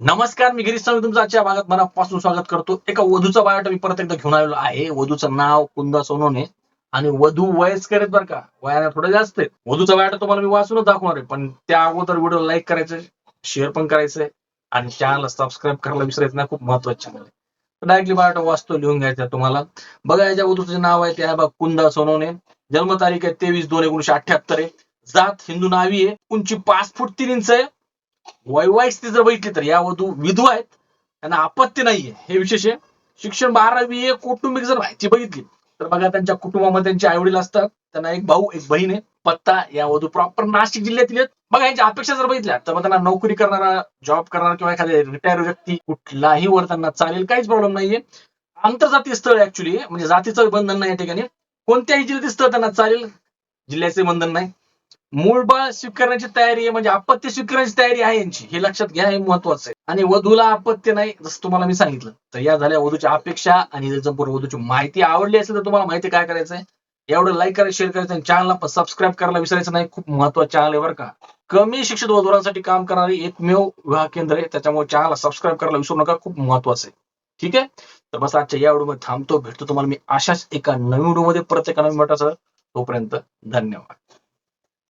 नमस्कार मी गिरीश स्वामी. तुमचं आजच्या भागात मनापासून स्वागत करतो. एका वधूचा बायोटा मी परत एकदा घेऊन आलेलो आहे. वधूचं नाव कुंदा सोनोने आणि वधू वयस्कर आहेत बरं का. वयाने थोडं जास्त आहे. वधूचा बायोटा तुम्हाला मी वाचूनच दाखवणार आहे. पण त्या अगोदर व्हिडिओ लाईक करायचं शेअर पण करायचंय आणि चॅनलला सबस्क्राईब करायला विसरायचं नाही. खूप महत्वाचं चॅनल आहे. डायरेक्टली बायोटा वाचतो लिहून घ्यायचा तुम्हाला. बघा याच्या वधूचं नाव आहे ते आहे बघा कुंदा सोनोने. जन्मतारीख आहे तेवीस दोन एकोणीशे अठ्याहत्तर आहे. जात हिंदू नावी आहे. उंची पाच फूट तीन इंच आहे. वैवाहिक जर बघितली तर या वधू विधवा आहेत. त्यांना आपत्ती नाहीये. हे विशेष आहे. शिक्षण बारावी हे कौटुंबिक जर माहिती बघितली तर बघा त्यांच्या कुटुंबामध्ये त्यांचे आई वडील असतात. त्यांना एक भाऊ एक बहीण आहे. पत्ता या वधू प्रॉपर नाशिक जिल्ह्यातील आहेत. बघा यांच्या अपेक्षा जर बघितल्या तर मग त्यांना नोकरी करणारा जॉब करणारा किंवा एखाद्या रिटायर व्यक्ती कुठलाही वर त्यांना चालेल. काहीच प्रॉब्लेम नाहीये. आंतरजातीय स्थळ ऍक्च्युली म्हणजे जातीचं बंधन नाही या ठिकाणी. कोणत्याही जिल्ह्यातील स्थळ त्यांना चालेल. जिल्ह्याचे बंधन नाही. मूळ बाळ स्वीकारण्याची तयारी आहे म्हणजे अपत्य स्वीकारण्याची तयारी आहे यांची. हे लक्षात घ्या हे महत्वाचं आहे. आणि वधूला अपत्य नाही जसं तुम्हाला मी सांगितलं. तर या झाल्या वधूच्या अपेक्षा आणि जर संपूर्ण वधूची माहिती आवडली असेल तर तुम्हाला माहिती काय करायचंय एवढं लाईक करायचं शेअर करायचं आणि चॅनलला पण सबस्क्राईब करायला विसरायचं नाही. खूप महत्वाचं चॅनल आहे बरं का. कमी शिक्षित वधूरांसाठी काम करणारी एकमेव विवाह केंद्र आहे त्याच्यामुळे चॅनलला सबस्क्राईब करायला विसरू नका. खूप महत्वाचं आहे. ठीक आहे? तर बस आजच्या या व्हिडिओमध्ये थांबतो. भेटतो तुम्हाला मी अशाच एका नवीन व्हिडिओमध्ये. परत एका नवीन तोपर्यंत धन्यवाद.